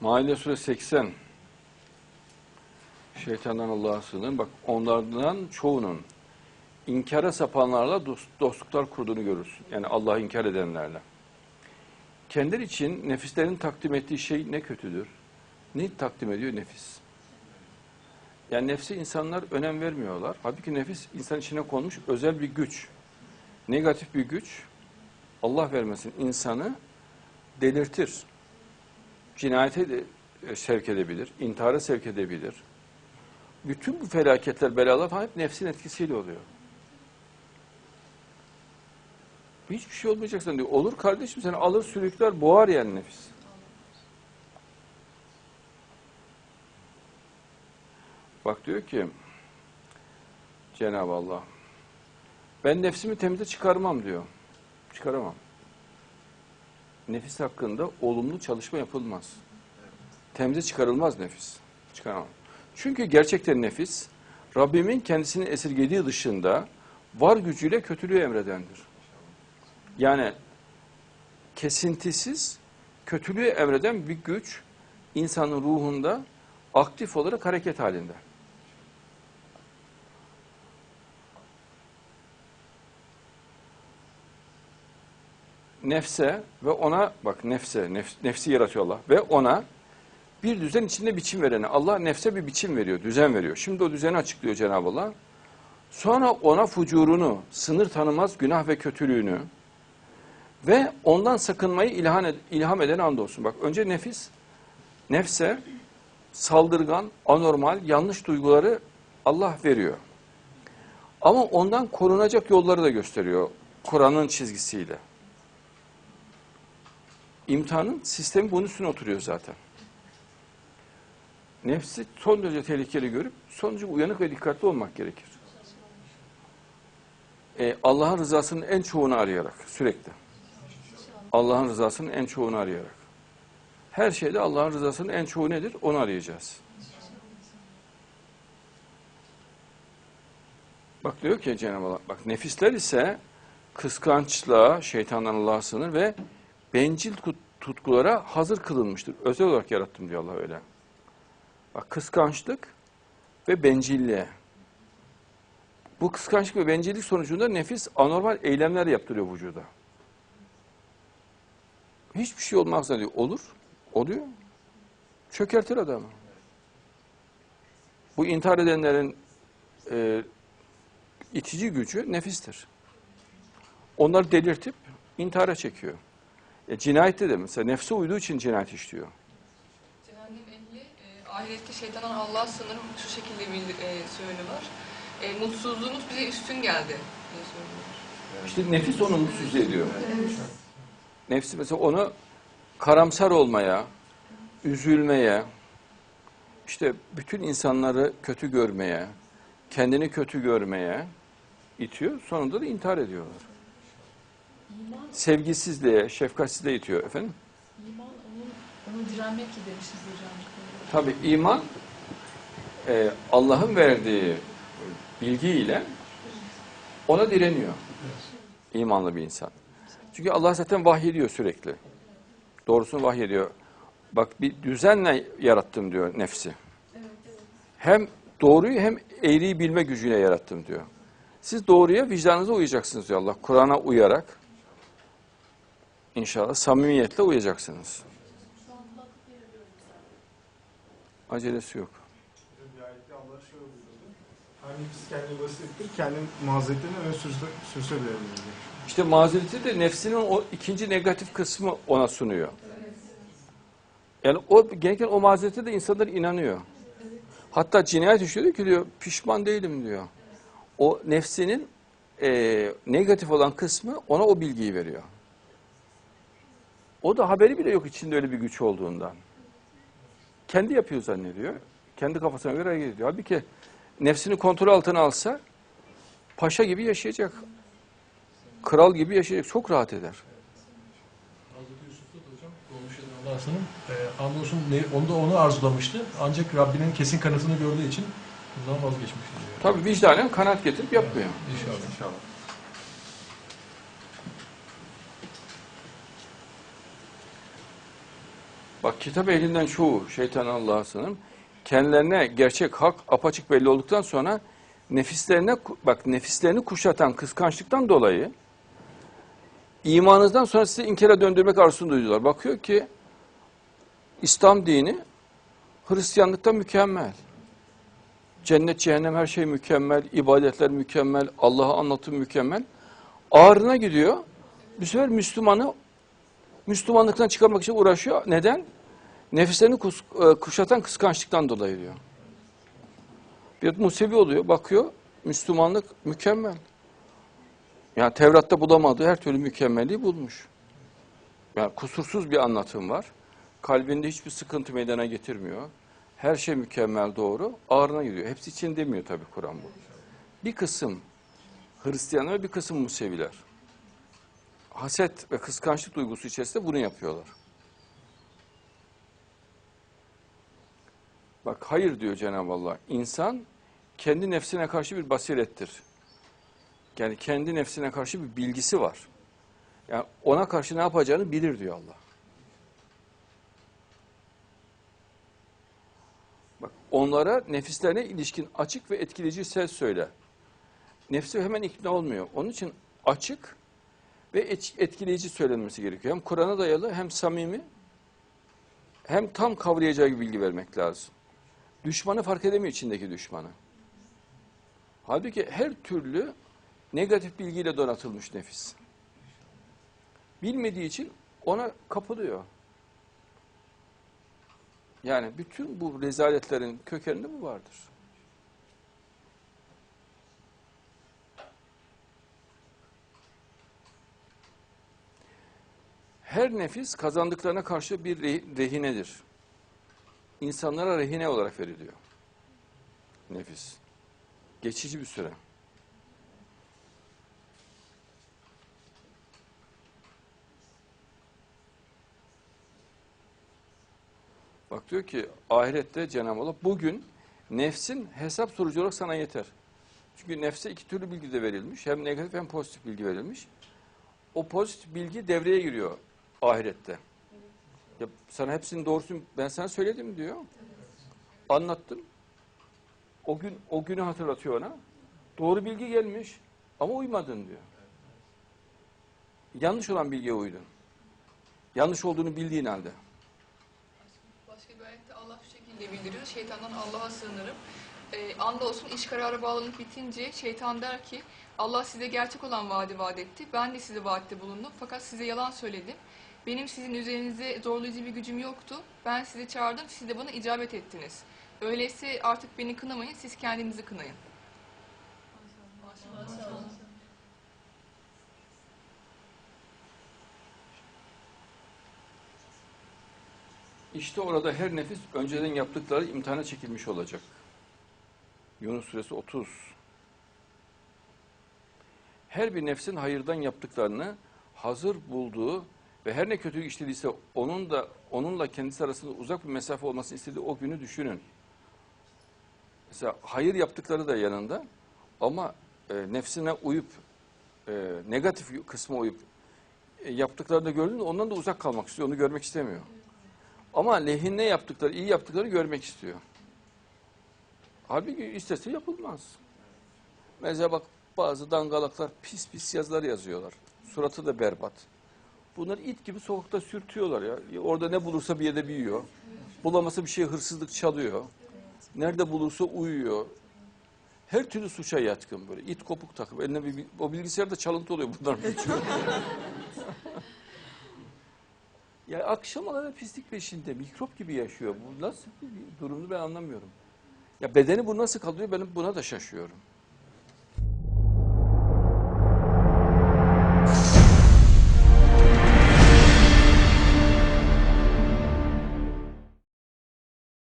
Maide suresi 80. Şeytandan Allah'a sığınırım. Bak onlardan çoğunun inkara sapanlarla dost- dostluklar kurduğunu görürsün. Yani Allah'ı inkar edenlerle. Kendileri için nefislerin takdim ettiği şey ne kötüdür? Ne takdim ediyor nefis? Yani nefse insanlar önem vermiyorlar. Halbuki nefis insan içine konmuş özel bir güç. Negatif bir güç. Allah vermesin insanı delirtir. Cinayete de e, sevk edebilir, intihara sevk edebilir. Bütün bu felaketler, belalar falan hep nefsin etkisiyle oluyor. Hiçbir şey olmayacaksan diyor. Olur kardeşim seni alır sürükler boğar yani nefis. Bak diyor ki Cenab-ı Allah ben nefsimi temize çıkarmam diyor. Çıkaramam. Nefis hakkında olumlu çalışma yapılmaz. Temize çıkarılmaz nefis. Çıkaramam. Çünkü gerçekten nefis Rabbimin kendisini esirgediği dışında var gücüyle kötülüğü emredendir. Yani kesintisiz kötülüğü emreden bir güç insanın ruhunda aktif olarak hareket halinde. Nefse ve ona bak nefse, nef- nefsi yaratıyor Allah ve ona bir düzen içinde biçim verene. Allah nefse bir biçim veriyor, düzen veriyor. Şimdi o düzeni açıklıyor Cenab-ı Allah. Sonra ona fucurunu, sınır tanımaz günah ve kötülüğünü ve ondan sakınmayı ilham, ed ilham eden andolsun. Bak önce nefis, nefse saldırgan, anormal, yanlış duyguları Allah veriyor. Ama ondan korunacak yolları da gösteriyor Kur'an'ın çizgisiyle. İmtihanın sistemi bunun üstüne oturuyor zaten. Nefsi son derece tehlikeli görüp son derece uyanık ve dikkatli olmak gerekir. Ee, Allah'ın rızasının en çoğunu arayarak sürekli. Allah'ın rızasının en çoğunu arayarak. Her şeyde Allah'ın rızasının en çoğu nedir? Onu arayacağız. Bak diyor ki Cenab-ı Allah, bak nefisler ise kıskançlığa, şeytandan Allah'a sığınır ve bencil tut- tutkulara hazır kılınmıştır. Özel olarak yarattım diyor Allah öyle. Bak kıskançlık ve bencilliğe. Bu kıskançlık ve bencillik sonucunda nefis anormal eylemler yaptırıyor vücuda. Hiçbir şey olmazsa diyor. Olur. Oluyor. Çökertir adamı. Bu intihar edenlerin e, itici gücü nefistir. Onları delirtip intihara çekiyor. E, cinayette de mesela nefse uyduğu için cinayet işliyor. Cehennem ehli e, ahirette şeytandan Allah'a sınırım şu şekilde bir e, söylüyorlar. E, mutsuzluğunuz bize üstün geldi diye söylüyorlar. İşte nefis onu mutsuz ediyor. Nefsi mesela onu karamsar olmaya, üzülmeye, işte bütün insanları kötü görmeye, kendini kötü görmeye itiyor. Sonunda da intihar ediyorlar. İman, Sevgisizliğe, şefkatsizliğe itiyor efendim. iman onun, onu direnmek ki demişiz hocam. Tabi iman e, Allah'ın verdiği bilgiyle ona direniyor. İmanlı bir insan. Çünkü Allah zaten vahyediyor sürekli. Doğrusunu vahyediyor. Bak bir düzenle yarattım diyor nefsi. Hem doğruyu hem eğriyi bilme gücüyle yarattım diyor. Siz doğruya vicdanınıza uyacaksınız diyor Allah. Kur'an'a uyarak inşallah samimiyetle uyacaksınız. Acelesi yok. Her nefis kendini basittir, kendi mazeretlerini öne sürse, sürse bile. İşte mazereti de nefsinin o ikinci negatif kısmı ona sunuyor. Yani o genellikle o mazerete de insanlar inanıyor. Hatta cinayet işliyor ki diyor pişman değilim diyor. O nefsinin e, negatif olan kısmı ona o bilgiyi veriyor. O da haberi bile yok içinde öyle bir güç olduğundan. Kendi yapıyor zannediyor. Kendi kafasına göre hareket ediyor. Halbuki nefsini kontrol altına alsa paşa gibi yaşayacak. Kral gibi yaşayacak. Çok rahat eder. Allah'ın e, andolsun ne- onu da onu arzulamıştı. Ancak Rabbinin kesin kanıtını gördüğü için bundan vazgeçmişti. Tabii vicdanen kanaat getirip yapmıyor. İnşallah. İnşallah. Bak kitap ehlinden çoğu şeytan Allah'a sığınırım. Kendilerine gerçek hak apaçık belli olduktan sonra nefislerine bak nefislerini kuşatan kıskançlıktan dolayı imanınızdan sonra sizi inkara döndürmek arzusunu duyuyorlar. Bakıyor ki İslam dini Hristiyanlıkta mükemmel. Cennet, cehennem her şey mükemmel, ibadetler mükemmel, Allah'a anlatım mükemmel. Ağrına gidiyor. Bu sefer Müslümanı Müslümanlıktan çıkarmak için uğraşıyor. Neden? Nefislerini kus- e, kuşatan kıskançlıktan dolayı diyor. Bir Musevi oluyor, bakıyor, Müslümanlık mükemmel. Yani Tevrat'ta bulamadığı her türlü mükemmelliği bulmuş. Yani kusursuz bir anlatım var. Kalbinde hiçbir sıkıntı meydana getirmiyor. Her şey mükemmel doğru. Ağrına gidiyor. Hepsi için demiyor tabii Kur'an bu. Bir kısım Hristiyanlar ve bir kısım Museviler. Haset ve kıskançlık duygusu içerisinde bunu yapıyorlar. Bak hayır diyor Cenab-ı Allah. İnsan kendi nefsine karşı bir basirettir. Yani kendi nefsine karşı bir bilgisi var. Yani ona karşı ne yapacağını bilir diyor Allah. Bak onlara nefislerine ilişkin açık ve etkileyici söz söyle. Nefsi hemen ikna olmuyor. Onun için açık ve et- etkileyici söylenmesi gerekiyor. Hem Kur'an'a dayalı hem samimi hem tam kavrayacağı gibi bilgi vermek lazım. Düşmanı fark edemiyor içindeki düşmanı. Halbuki her türlü negatif bilgiyle donatılmış nefis. Bilmediği için ona kapılıyor. Yani bütün bu rezaletlerin kökeninde bu vardır. Her nefis kazandıklarına karşı bir re- rehinedir. İnsanlara rehine olarak veriliyor. Nefis. Geçici bir süre. Bak diyor ki ahirette Cenab-ı Allah bugün nefsin hesap sorucu olarak sana yeter. Çünkü nefse iki türlü bilgi de verilmiş. Hem negatif hem pozitif bilgi verilmiş. O pozitif bilgi devreye giriyor ahirette. Ya sana hepsinin doğrusunu ben sana söyledim diyor. Anlattım. O gün o günü hatırlatıyor ona. Doğru bilgi gelmiş ama uymadın diyor. Yanlış olan bilgiye uydun. Yanlış olduğunu bildiğin halde. Başka bir ayette Allah şu şekilde bildiriyor. Şeytandan Allah'a sığınırım. Ee, andolsun iş kararı bağlanıp bitince şeytan der ki Allah size gerçek olan vaadi vaat etti. Ben de size vaatte bulundum. Fakat size yalan söyledim. Benim sizin üzerinize zorlayıcı bir gücüm yoktu. Ben sizi çağırdım. Siz de bana icabet ettiniz. Öyleyse artık beni kınamayın. Siz kendinizi kınayın. İşte orada her nefis önceden yaptıkları imtihana çekilmiş olacak. Yunus suresi 30. Her bir nefsin hayırdan yaptıklarını hazır bulduğu ve her ne kötülük işlediyse onun da onunla kendisi arasında uzak bir mesafe olmasını istediği o günü düşünün. Mesela hayır yaptıkları da yanında ama e, nefsine uyup e, negatif kısmı uyup e, yaptıklarını gördüğünde ondan da uzak kalmak istiyor. Onu görmek istemiyor. Ama lehine yaptıkları, iyi yaptıkları görmek istiyor. Halbuki istese yapılmaz. Mesela bak bazı dangalaklar pis pis yazılar yazıyorlar. Suratı da berbat. Bunları it gibi sokakta sürtüyorlar ya. Orada ne bulursa bir yerde büyüyor. Bulamasa bir şey hırsızlık çalıyor. Nerede bulursa uyuyor. Her türlü suça yatkın böyle. İt kopuk takıp eline bir, o bilgisayarda çalıntı oluyor bunlar. Ya akşamları pislik peşinde mikrop gibi yaşıyor. Bu nasıl bir durumunu ben anlamıyorum. Ya bedeni bu nasıl kalıyor ben buna da şaşıyorum.